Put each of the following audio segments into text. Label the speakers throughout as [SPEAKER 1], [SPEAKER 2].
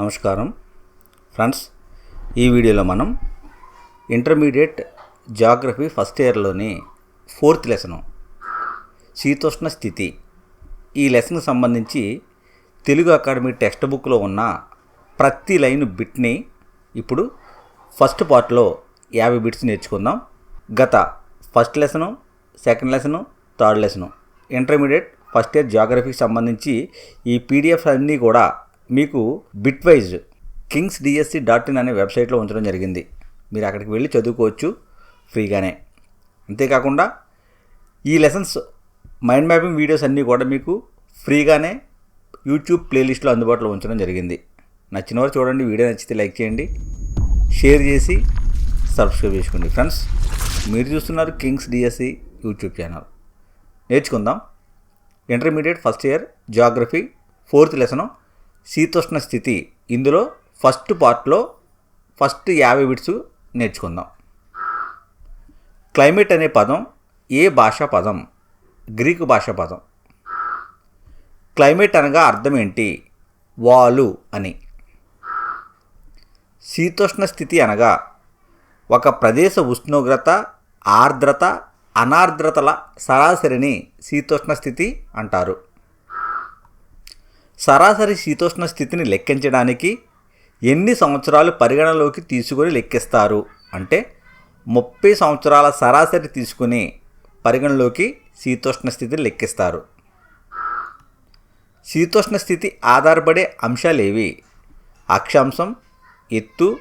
[SPEAKER 1] నమస్కారం. ఫ్రెండ్స్ ఈ వీడియోలో మనం ఇంటర్మీడియట్ జాగ్రఫీ ఫస్ట్ ఇయర్లోని ఫోర్త్ లెసను శీతోష్ణ స్థితి ఈ లెసన్కి సంబంధించి తెలుగు అకాడమీ టెక్స్ట్ బుక్లో ఉన్న ప్రతి లైన్ బిట్ని ఇప్పుడు ఫస్ట్ పార్ట్లో యాభై బిట్స్ నేర్చుకుందాం. గత first lesson second lesson third lesson intermediate first year జాగ్రఫీకి సంబంధించి ఈ పీడిఎఫ్ అన్నీ కూడా మీకు bitwise kings DSC dot in అనే వెబ్సైట్లో ఉంచడం జరిగింది. మీరు అక్కడికి వెళ్ళి చదువుకోవచ్చు ఫ్రీగానే. అంతేకాకుండా ఈ లెసన్స్ మైండ్ మ్యాపింగ్ వీడియోస్ అన్నీ కూడా మీకు ఫ్రీగానే యూట్యూబ్ ప్లేలిస్ట్లో అందుబాటులో ఉంచడం జరిగింది. నచ్చిన వారు చూడండి వీడియో నచ్చితే లైక్ చేయండి షేర్ చేసి సబ్స్క్రైబ్ చేసుకోండి. ఫ్రెండ్స్ మీరు చూస్తున్నారు కింగ్స్ డిఎస్సి యూట్యూబ్ ఛానల్. నేర్చుకుందాం. Intermediate first year geography fourth lesson శీతోష్ణ స్థితి. ఇందులో ఫస్ట్ పార్ట్లో ఫస్ట్ యాభై బిట్స్ నేర్చుకుందాం. క్లైమేట్ అనే పదం ఏ భాషా పదం? గ్రీకు భాషా పదం. క్లైమేట్ అనగా అర్థం ఏంటి? వాలు అని. శీతోష్ణ స్థితి అనగా ఒక ప్రదేశ ఉష్ణోగ్రత ఆర్ద్రత అనార్ద్రతల సరాసరిని శీతోష్ణ స్థితి అంటారు. సరాసరి శీతోష్ణ స్థితిని లెక్కించడానికి ఎన్ని సంవత్సరాలు పరిగణలోకి తీసుకొని లెక్కిస్తారు? అంటే ముప్పై సంవత్సరాల సరాసరి తీసుకుని పరిగణలోకి శీతోష్ణ స్థితిని లెక్కిస్తారు. శీతోష్ణ స్థితి ఆధారపడే అంశాలేవి? అక్షాంశం ఎత్తు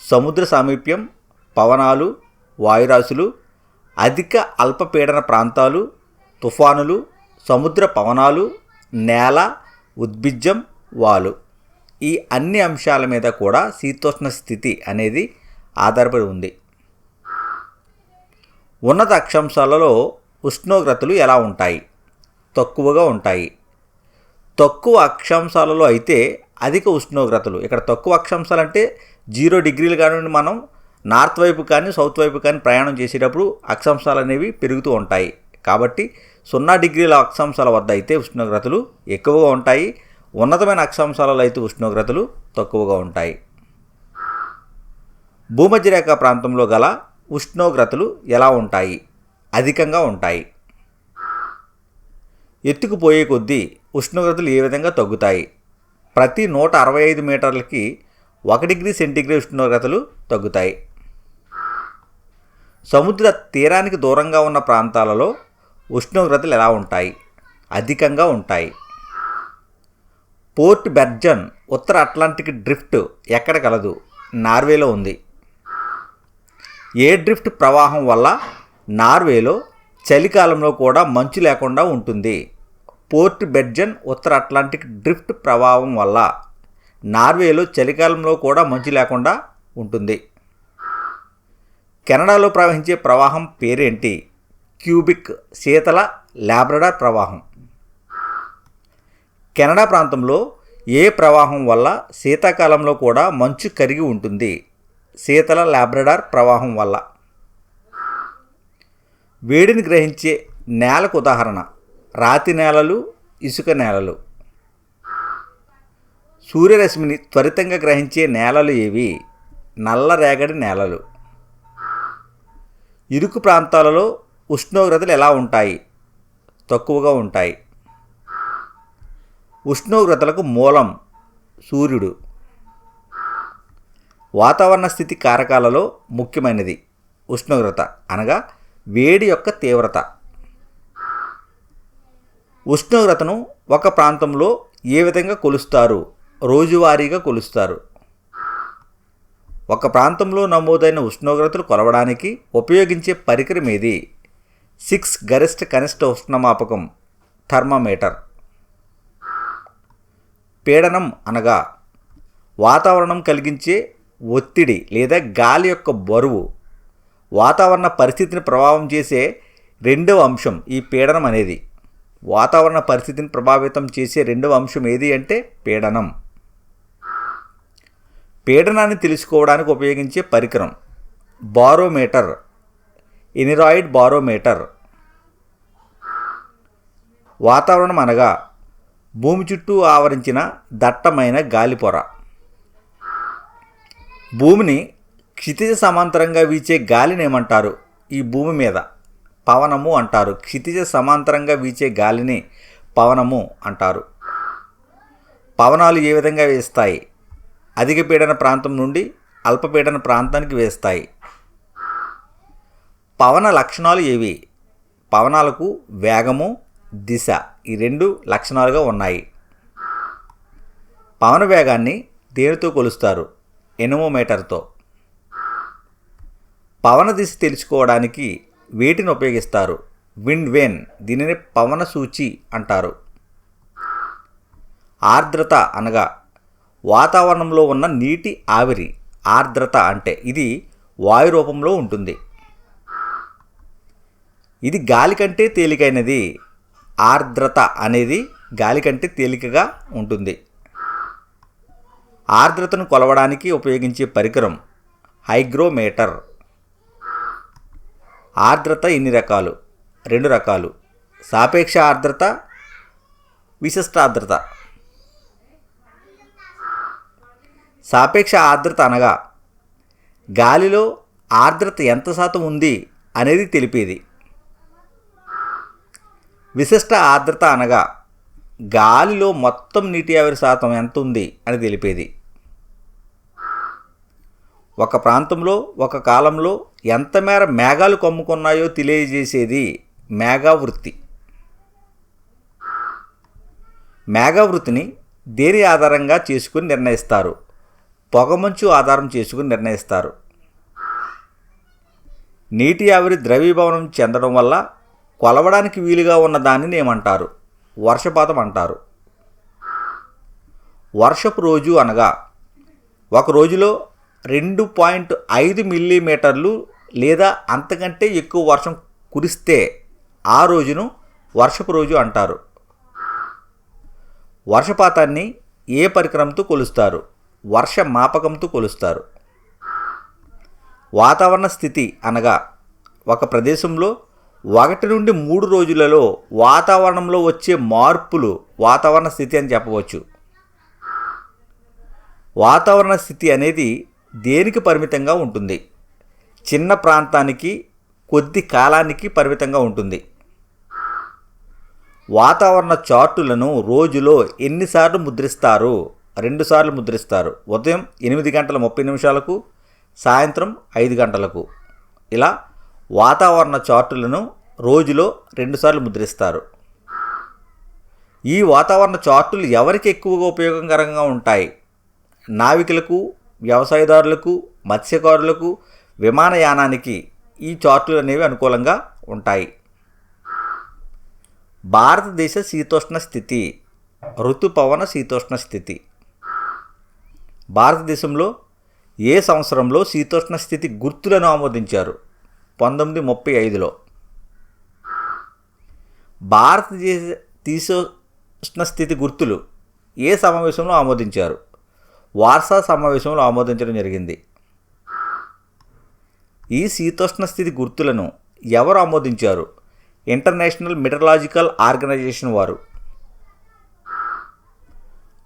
[SPEAKER 1] సముద్ర సామీప్యం పవనాలు వాయురాశులు అధిక అల్పపీడన ప్రాంతాలు తుఫానులు సముద్ర పవనాలు నేల ఉద్భిజ్జం వాలు. ఈ అన్ని అంశాల మీద కూడా శీతోష్ణ స్థితి అనేది ఆధారపడి ఉంది. ఉన్నత అక్షాంశాలలో ఉష్ణోగ్రతలు ఎలా ఉంటాయి? తక్కువగా ఉంటాయి. తక్కువ అక్షాంశాలలో అయితే అధిక ఉష్ణోగ్రతలు. ఇక్కడ తక్కువ అక్షాంశాలు అంటే జీరో డిగ్రీలు కానివ్వండి మనం నార్త్ వైపు కానీ సౌత్ వైపు కానీ ప్రయాణం చేసేటప్పుడు అక్షాంశాలు అనేవి పెరుగుతూ ఉంటాయి. కాబట్టి సున్నా డిగ్రీల అక్షాంశాల వద్ద అయితే ఉష్ణోగ్రతలు ఎక్కువగా ఉంటాయి. ఉన్నతమైన అక్షాంశాలలో అయితే ఉష్ణోగ్రతలు తక్కువగా ఉంటాయి. భూమధ్యరేఖ ప్రాంతంలో గల ఉష్ణోగ్రతలు ఎలా ఉంటాయి? అధికంగా ఉంటాయి. ఎత్తుకుపోయే కొద్దీ ఉష్ణోగ్రతలు ఏ విధంగా తగ్గుతాయి? ప్రతి నూట అరవై ఐదు మీటర్లకి ఒక డిగ్రీ సెంటీగ్రేడ్ ఉష్ణోగ్రతలు తగ్గుతాయి. సముద్ర తీరానికి దూరంగా ఉన్న ప్రాంతాలలో ఉష్ణోగ్రతలు ఎలా ఉంటాయి? అధికంగా ఉంటాయి. పోర్ట్ బెర్జన్ ఉత్తర అట్లాంటిక్ డ్రిఫ్ట్ ఎక్కడ కలదు? నార్వేలో ఉంది. ఏ డ్రిఫ్ట్ ప్రవాహం వల్ల నార్వేలో చలికాలంలో కూడా మంచు లేకుండా ఉంటుంది? పోర్ట్ బెర్జన్ ఉత్తర అట్లాంటిక్ డ్రిఫ్ట్ ప్రభావం వల్ల నార్వేలో చలికాలంలో కూడా మంచు లేకుండా ఉంటుంది. కెనడాలో ప్రవహించే ప్రవాహం పేరేంటి? క్యూబిక్ శీతల లాబ్రడార్ ప్రవాహం. కెనడా ప్రాంతంలో ఏ ప్రవాహం వల్ల శీతాకాలంలో కూడా మంచు కరిగి ఉంటుంది? శీతల లాబ్రడార్ ప్రవాహం వల్ల. వేడిని గ్రహించే నేలకు ఉదాహరణ. రాతి నేలలు ఇసుక నేలలు. సూర్యరశ్మిని త్వరితంగా గ్రహించే నేలలు ఏవి? నల్ల రేగడి నేలలు. ఇరుకు ప్రాంతాలలో ఉష్ణోగ్రతలు ఎలా ఉంటాయి? తక్కువగా ఉంటాయి. ఉష్ణోగ్రతలకు మూలం సూర్యుడు. వాతావరణ స్థితి కారకాలలో ముఖ్యమైనది ఉష్ణోగ్రత అనగా వేడి యొక్క తీవ్రత. ఉష్ణోగ్రతను ఒక ప్రాంతంలో ఏ విధంగా కొలుస్తారు? రోజువారీగా కొలుస్తారు. ఒక ప్రాంతంలో నమోదైన ఉష్ణోగ్రతలు కొలవడానికి ఉపయోగించే పరికరం ఏది? సిక్స్ గరిష్ట కనిష్ట ఉష్ణమాపకం థర్మామీటర్. పీడనం అనగా వాతావరణం కలిగించే ఒత్తిడి లేదా గాలి యొక్క బరువు. వాతావరణ పరిస్థితిని ప్రభావం చేసే రెండవ అంశం ఈ పీడనం అనేది. వాతావరణ పరిస్థితిని ప్రభావితం చేసే రెండవ అంశం ఏది అంటే పీడనం. పీడనాన్ని తెలుసుకోవడానికి ఉపయోగించే పరికరం బారోమీటర్. ఇనిరాయిడ్ బారోమీటర్. వాతావరణం అనగా భూమి చుట్టూ ఆవరించిన దట్టమైన గాలిపొర. భూమిని క్షితిజ సమాంతరంగా వీచే గాలిని ఏమంటారు? ఈ భూమి మీద పవనము అంటారు. క్షితిజ సమాంతరంగా వీచే గాలిని పవనము అంటారు. పవనాలు ఏ విధంగా వేస్తాయి? అధిక పీడన ప్రాంతం నుండి అల్పపీడన ప్రాంతానికి వేస్తాయి. పవన లక్షణాలు ఏవి? పవనాలకు వేగము దిశ ఈ రెండు లక్షణాలుగా ఉన్నాయి. పవన వేగాన్ని దేనితో కొలుస్తారు? ఎనమోమీటర్తో. పవన దిశ తెలుసుకోవడానికి వేటిని ఉపయోగిస్తారు? విండ్ వేన్ దీనిని పవన సూచి అంటారు. ఆర్ద్రత అనగా వాతావరణంలో ఉన్న నీటి ఆవిరి. ఆర్ద్రత అంటే ఇది వాయు రూపంలో ఉంటుంది. ఇది గాలి కంటే తేలికైనది. ఆర్ద్రత అనేది గాలి కంటే తేలికగా ఉంటుంది. ఆర్ద్రతను కొలవడానికి ఉపయోగించే పరికరం హైగ్రోమీటర్. ఆర్ద్రత ఎన్ని రకాలు? రెండు రకాలు. సాపేక్ష ఆర్ద్రత విశిష్ట ఆర్ద్రత సాపేక్ష ఆర్ద్రత అనగా గాలిలో ఆర్ద్రత ఎంత శాతం ఉంది అనేది తెలిపేది. విశిష్ట ఆర్ద్రత అనగా గాలిలో మొత్తం నీటి ఆవిరి శాతం ఎంత ఉంది అని తెలిపేది. ఒక ప్రాంతంలో ఒక కాలంలో ఎంత మేర మేఘాలు కమ్ముకున్నాయో తెలియజేసేది మేఘావృత్తి. మేఘావృత్తిని దేని ఆధారంగా చేసుకుని నిర్ణయిస్తారు? పొగమంచు ఆధారం చేసుకుని నిర్ణయిస్తారు. నీటి ఆవిరి ద్రవీభవనం చెందడం వల్ల కొలవడానికి వీలుగా ఉన్న దానిని ఏమంటారు? వర్షపాతం అంటారు. వర్షపు రోజు అనగా ఒక రోజులో రెండు పాయింట్ ఐదు మిల్లీమీటర్లు లేదా అంతకంటే ఎక్కువ వర్షం కురిస్తే ఆ రోజును వర్షపు రోజు అంటారు. వర్షపాతాన్ని ఏ పరికరంతో కొలుస్తారు? వర్ష మాపకంతో కొలుస్తారు. వాతావరణ స్థితి అనగా ఒక ప్రదేశంలో ఒకటి నుండి మూడు రోజులలో వాతావరణంలో వచ్చే మార్పులు వాతావరణ స్థితి అని చెప్పవచ్చు. వాతావరణ స్థితి అనేది దేనికి పరిమితంగా ఉంటుంది? చిన్న ప్రాంతానికి కొద్ది కాలానికి పరిమితంగా ఉంటుంది. వాతావరణ చార్టులను రోజులో ఎన్నిసార్లు ముద్రిస్తారు? రెండుసార్లు ముద్రిస్తారు. ఉదయం ఎనిమిది గంటల ముప్పై నిమిషాలకు సాయంత్రం ఐదు గంటలకు. ఇలా వాతావరణ చార్టులను రోజులో రెండుసార్లు ముద్రిస్తారు. ఈ వాతావరణ చార్టులు ఎవరికి ఎక్కువగా ఉపయోగకరంగా ఉంటాయి? నావికులకు వ్యవసాయదారులకు మత్స్యకారులకు విమానయానానికి ఈ చార్టులు అనేవి అనుకూలంగా ఉంటాయి. భారతదేశ శీతోష్ణ స్థితి ఋతుపవన శీతోష్ణ స్థితి. భారతదేశంలో ఏ సంవత్సరంలో శీతోష్ణ స్థితి గుర్తులను ఆమోదించారు? పంతొమ్మిది ముప్పై ఐదులో భారతదేశ తీసిన స్థితి గుర్తులు ఏ సమావేశంలో ఆమోదించారు? వార్సా సమావేశంలో ఆమోదించడం జరిగింది. ఈ శీతోష్ణ స్థితి గుర్తులను ఎవరు ఆమోదించారు? ఇంటర్నేషనల్ మెటలాజికల్ ఆర్గనైజేషన్ వారు.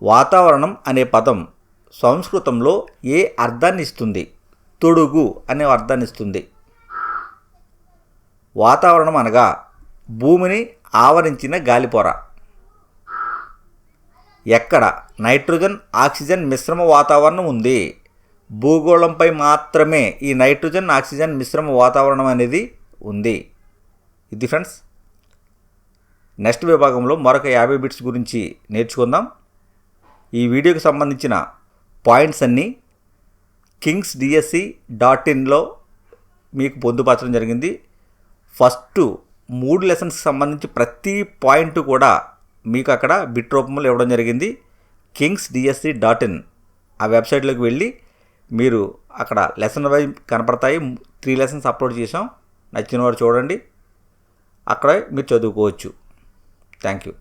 [SPEAKER 1] వాతావరణం అనే పదం సంస్కృతంలో ఏ అర్థాన్ని ఇస్తుంది? తొడుగు అనే అర్థాన్ని ఇస్తుంది. వాతావరణం అనగా భూమిని ఆవరించిన గాలిపొర. ఎక్కడ నైట్రోజన్ ఆక్సిజన్ మిశ్రమ వాతావరణం ఉంది? భూగోళంపై మాత్రమే ఈ నైట్రోజన్ ఆక్సిజన్ మిశ్రమ వాతావరణం అనేది ఉంది. ఇది ఫ్రెండ్స్ నెక్స్ట్ విభాగంలో మరొక యాభై బిట్స్ గురించి నేర్చుకుందాం. ఈ వీడియోకి సంబంధించిన పాయింట్స్ అన్నీ కింగ్స్ డిఎస్సి డాట్ ఇన్లో మీకు పొందుపరచడం జరిగింది. ఫస్ట్ మూడు లెసన్స్కి సంబంధించి ప్రతి పాయింట్ కూడా మీకు అక్కడ బిట్ రూపంలో ఇవ్వడం జరిగింది. Kings DSC dot in. ఆ వెబ్సైట్లోకి వెళ్ళి మీరు అక్కడ లెసన్ వైజ్ కనపడతాయి. త్రీ లెసన్స్ అప్లోడ్ చేసాం నచ్చిన వారు చూడండి. అక్కడ మీరు చదువుకోవచ్చు. Thank you.